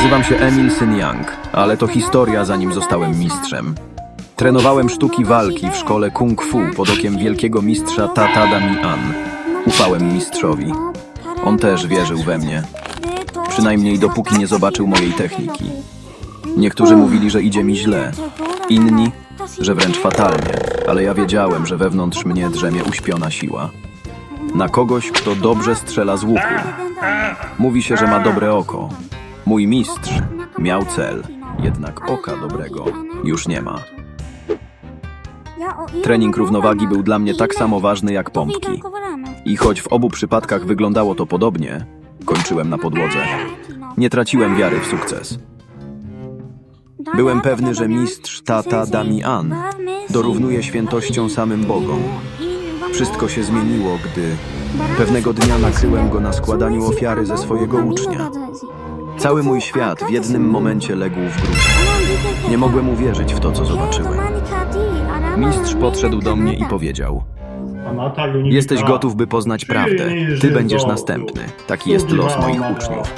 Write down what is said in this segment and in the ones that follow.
Nazywam się Emil Syn Yang, ale to historia zanim zostałem mistrzem. Trenowałem sztuki walki w szkole kung fu pod okiem wielkiego mistrza Tata Dami An. Ufałem mistrzowi. On też wierzył we mnie. Przynajmniej dopóki nie zobaczył mojej techniki. Niektórzy mówili, że idzie mi źle. Inni, że wręcz fatalnie, ale ja wiedziałem, że wewnątrz mnie drzemie uśpiona siła. Na kogoś, kto dobrze strzela z łuku. Mówi się, że ma dobre oko. Mój mistrz miał cel, jednak oka dobrego już nie ma. Trening równowagi był dla mnie tak samo ważny jak pompki. I choć w obu przypadkach wyglądało to podobnie, kończyłem na podłodze. Nie traciłem wiary w sukces. Byłem pewny, że mistrz Tata Dami An dorównuje świętością samym Bogom. Wszystko się zmieniło, gdy pewnego dnia nakryłem go na składaniu ofiary ze swojego ucznia. Cały mój świat w jednym momencie legł w gruzach. Nie mogłem uwierzyć w to, co zobaczyłem. Mistrz podszedł do mnie i powiedział: Jesteś gotów, by poznać prawdę. Ty będziesz następny. Taki jest los moich uczniów.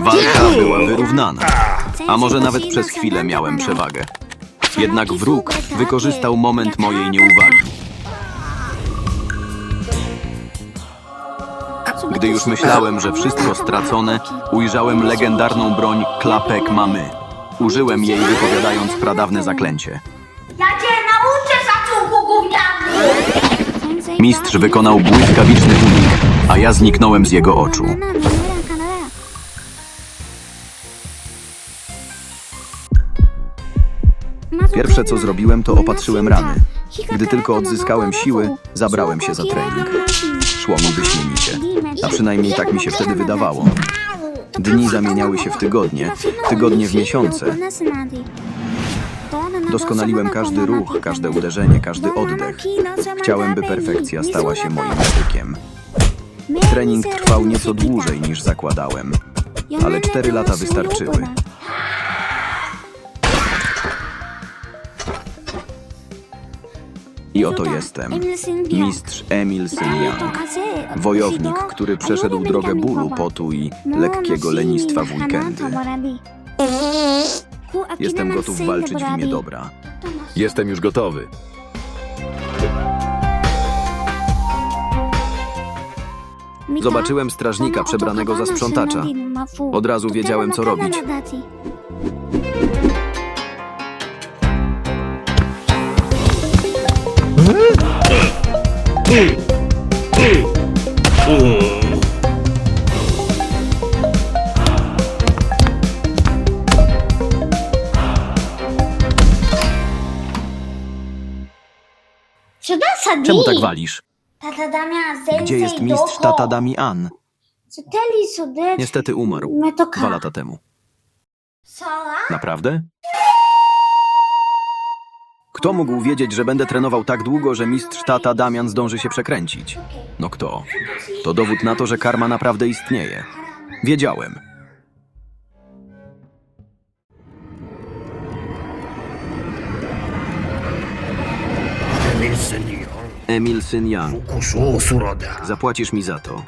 Walka była wyrównana, a może nawet przez chwilę miałem przewagę. Jednak wróg wykorzystał moment mojej nieuwagi. Gdy już myślałem, że wszystko stracone, ujrzałem legendarną broń klapek mamy. Użyłem jej wypowiadając pradawne zaklęcie. Ja cię nauczę szacunku gówniany! Mistrz wykonał błyskawiczny unik, a ja zniknąłem z jego oczu. Pierwsze co zrobiłem, to opatrzyłem rany. Gdy tylko odzyskałem siły, zabrałem się za trening. Szło mi wyśmienicie. A przynajmniej tak mi się wtedy wydawało. Dni zamieniały się w tygodnie, tygodnie w miesiące. Doskonaliłem każdy ruch, każde uderzenie, każdy oddech. Chciałem, by perfekcja stała się moim nawykiem. Trening trwał nieco dłużej niż zakładałem, ale cztery lata wystarczyły. I oto jestem. Mistrz Emil Syniang. Wojownik, który przeszedł drogę bólu, potu i lekkiego lenistwa w weekendy. Jestem gotów walczyć w imię dobra. Jestem już gotowy. Zobaczyłem strażnika przebranego za sprzątacza. Od razu wiedziałem, co robić. Czemu tak walisz? Tata Damian, Gdzie jest mistrz Tata Dami An? Niestety umarł dwa lata temu. Naprawdę? Kto mógł wiedzieć, że będę trenował tak długo, że mistrz Tata Damian zdąży się przekręcić? No kto? To dowód na to, że karma naprawdę istnieje. Wiedziałem. Emil Syn Yang. Zapłacisz mi za to.